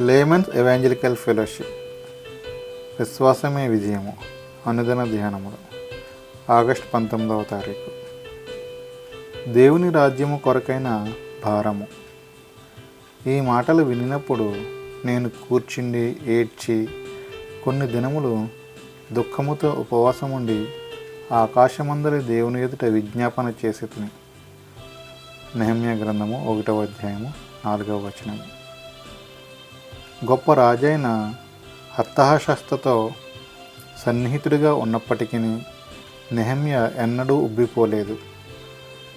Layman's evangelical fellowship. విశ్వాసమే విజయము. అనుదిన ధ్యానములు. August పంతొమ్మిదవ తారీఖు. దేవుని రాజ్యము కొరకైన భారము. ఈ మాటలు వినినప్పుడు నేను కూర్చుండి ఏడ్చి కొన్ని దినములు దుఃఖముతో ఉపవాసం ఉండి ఆకాశమందరి దేవుని ఎదుట విజ్ఞాపన చేసి తిని. నెహమ్య గ్రంథము ఒకటవ అధ్యాయము నాలుగవ వచనము. గొప్ప రాజైన హత్తహశస్త్రతో సన్నిహితుడిగా ఉన్నప్పటికీ నెహమ్య ఎన్నడూ ఉబ్బిపోలేదు.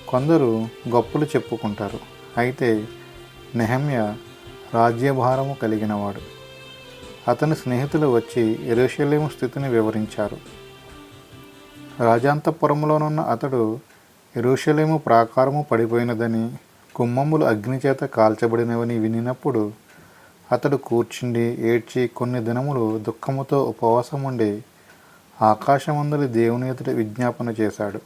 కొందరు గొప్పలు చెప్పుకుంటారు. అయితే నెహమ్య రాజ్యభారము కలిగినవాడు. అతని స్నేహితులు వచ్చి ఎరుషలేము స్థితిని వివరించారు. రాజాంతపురంలోనున్న అతడు ఎరుషలేము ప్రాకారము పడిపోయినదని కుమ్మములు అగ్నిచేత కాల్చబడినవని వినినప్పుడు అతడు కూర్చుండి ఏడ్చి కొన్ని దినములు దుఃఖముతో ఉపవాసం ఉండి ఆకాశమందలి దేవుని ఎదుట విజ్ఞాపన చేశాడు.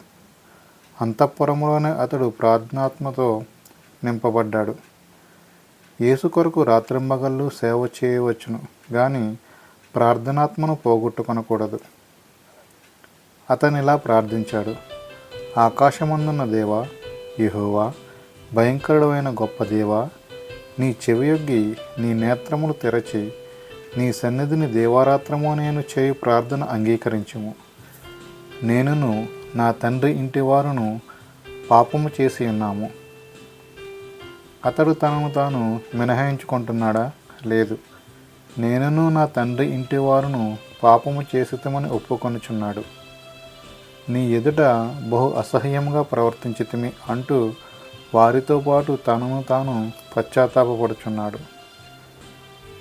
అంతఃపురంలోనే అతడు ప్రార్థనాత్మతో నింపబడ్డాడు. యేసు కొరకు రాత్రింబగళ్ళు సేవ చేయవచ్చును కానీ ప్రార్థనాత్మను పోగొట్టుకొనకూడదు. అతను ఇలా ప్రార్థించాడు. ఆకాశమందున్న దేవా యహోవా భయంకరుడమైన గొప్ప దేవా నీ చెవియొగ్గి నీ నేత్రములు తెరచి నీ సన్నిధిని దేవారాత్రము నేను చేయు ప్రార్థన అంగీకరించుము. నేనును నా తండ్రి ఇంటి వారును పాపము చేసి ఉన్నాము. అతడు తనను తాను మినహాయించుకుంటున్నాడా? లేదు. నేనును నా తండ్రి ఇంటి వారును పాపము చేసితమని ఒప్పుకొనుచున్నాడు. నీ ఎదుట బహు అసహ్యంగా ప్రవర్తించితిమి అంటూ వారితో పాటు తనను తాను పశ్చాత్తాపడుచున్నాడు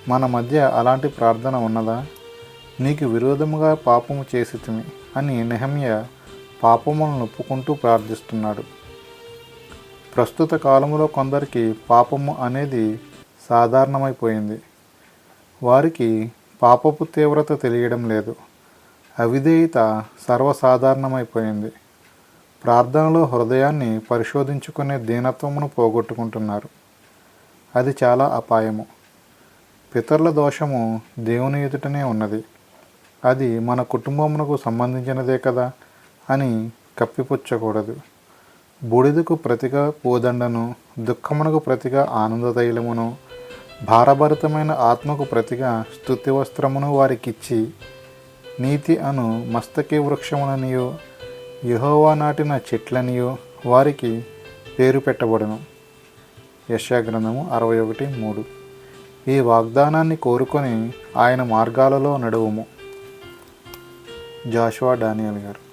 మన మధ్య అలాంటి ప్రార్థన ఉన్నదా? నీకు విరోధముగా పాపము చేసితిమి అని నెహమ్య పాపములను ఒప్పుకుంటూ ప్రార్థిస్తున్నాడు. ప్రస్తుత కాలంలో కొందరికి పాపము అనేది సాధారణమైపోయింది. వారికి పాపపు తీవ్రత తెలియడం లేదు. అవిధేయత సర్వసాధారణమైపోయింది. ప్రార్థనలో హృదయాన్ని పరిశోధించుకునే దీనత్వమును పోగొట్టుకుంటున్నారు. అది చాలా అపాయము. పితరుల దోషము దేవుని ఎదుటనే ఉన్నది. అది మన కుటుంబమునకు సంబంధించినదే కదా అని కప్పిపుచ్చకూడదు. బూడిదకు ప్రతిగా పూదండను దుఃఖమునకు ప్రతిగా ఆనంద తైలమును భారభరితమైన ఆత్మకు ప్రతిగా స్తుతి వస్త్రమును వారికిచ్చి నీతి అను మస్తకి వృక్షములనియో యహోవా నాటిన చెట్లనియో వారికి పేరు పెట్టబడును. యశాగ్రంథము అరవై ఒకటి మూడు. ఈ వాగ్దానాన్ని కోరుకొని ఆయన మార్గాలలో నడువుము. జాషువా డానియల్ గారు.